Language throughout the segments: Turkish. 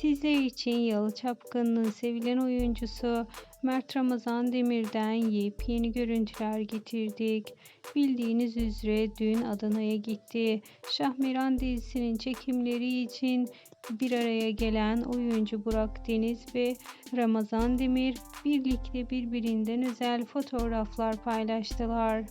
Sizler için Yalı Çapkın'ın sevilen oyuncusu Mert Ramazan Demir'den yepyeni görüntüler getirdik. Bildiğiniz üzere dün Adana'ya gitti. Şahmeran dizisinin çekimleri için bir araya gelen oyuncu Burak Deniz ve Ramazan Demir birlikte birbirinden özel fotoğraflar paylaştılar.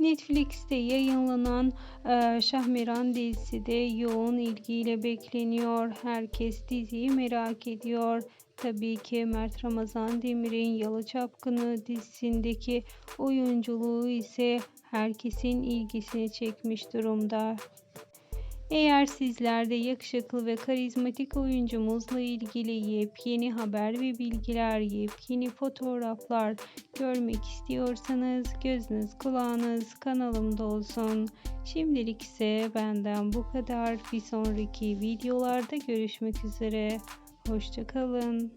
Netflix'te yayınlanan e, Şahmeran dizisi de yoğun ilgiyle bekleniyor. Herkes diziyi merak ediyor. Tabii ki Mert Ramazan Demir'in Yalı Çapkını dizisindeki oyunculuğu ise herkesin ilgisini çekmiş durumda. Eğer sizler de yakışıklı ve karizmatik oyuncumuzla ilgili yepyeni haber ve bilgiler, yepyeni fotoğraflar görmek istiyorsanız gözünüz kulağınız kanalımda olsun. Şimdilik ise benden bu kadar. Bir sonraki videolarda görüşmek üzere. Hoşçakalın.